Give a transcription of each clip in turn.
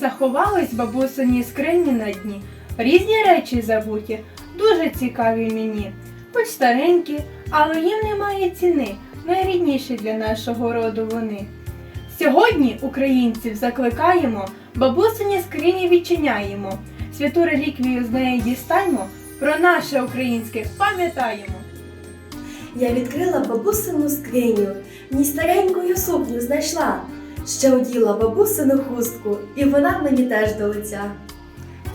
Заховались бабусині скрині на дні. Різні речі забуті, дуже цікаві мені. Хоч старенькі, але їм немає ціни. Найрідніші для нашого роду вони. Сьогодні українців закликаємо, бабусині скрині відчиняємо. Святу реліквію з неї дістаньмо, про наше українське пам'ятаємо. Я відкрила бабусину скриню, в ній старенькою сукню знайшла. Ще оділа бабусину хустку, і вона мені теж до лиця.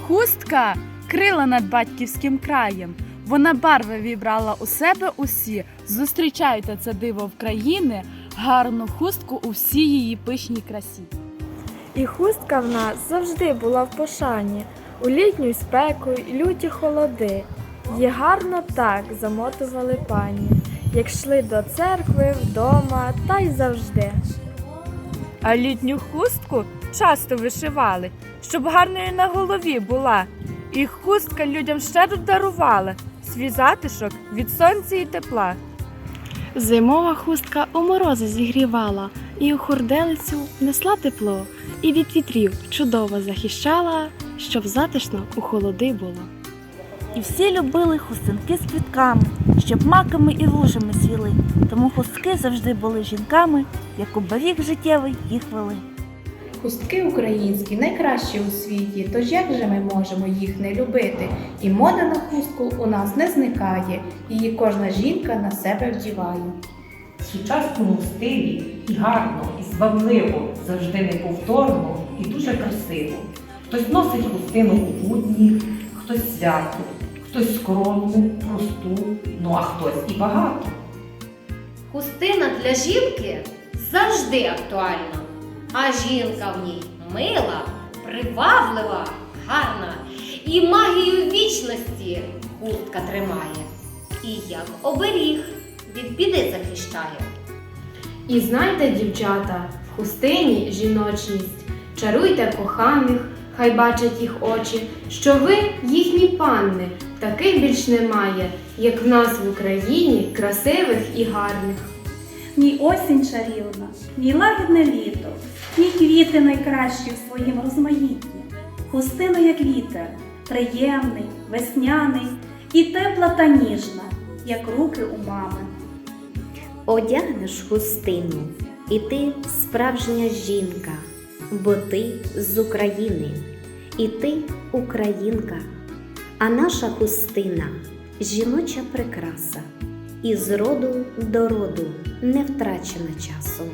Хустка крила над батьківським краєм. Вона барви вібрала у себе усі. Зустрічайте це диво в країни, гарну хустку у всій її пишній красі. І хустка в нас завжди була в пошані, у літню спеку й люті холоди. Її гарно так замотували пані, як йшли до церкви, вдома та й завжди. А літню хустку часто вишивали, щоб гарною на голові була. І хустка людям щедро дарувала свій затишок від сонця і тепла. Зимова хустка у морози зігрівала, і у хурделицю несла тепло, і від вітрів чудово захищала, щоб затишно у холоди було. І всі любили хустинки з квітками, щоб маками і лужами свіли. Тому хустки завжди були жінками, як у оберіг життєвий їх вели. Хустки українські найкращі у світі, тож як же ми можемо їх не любити? І мода на хустку у нас не зникає, її кожна жінка на себе вдіває. В сучасному стилі і гарно, і звабливо, завжди неповторно і дуже красиво. Хтось носить хустину у будні, хтось свято, хтось скромну, просту, ну а хтось і багато. Хустина для жінки завжди актуальна, а жінка в ній мила, приваблива, гарна і магію вічності хустка тримає. І як оберіг від біди захищає. І знайте, дівчата, в хустині жіночність, чаруйте коханих, хай бачать їх очі, що ви їхні панни, таких більш немає, як в нас в Україні красивих і гарних. Мій осінь чарівна, мій лагідне літо, мій квіти найкращі в своїм розмаїтті. Хустина, як вітер, приємний, весняний і тепла та ніжна, як руки у мами. Одягнеш хустину, і ти справжня жінка, бо ти з України, і ти українка. А наша хустина жіноча прикраса, і з роду до роду не втрачена часом.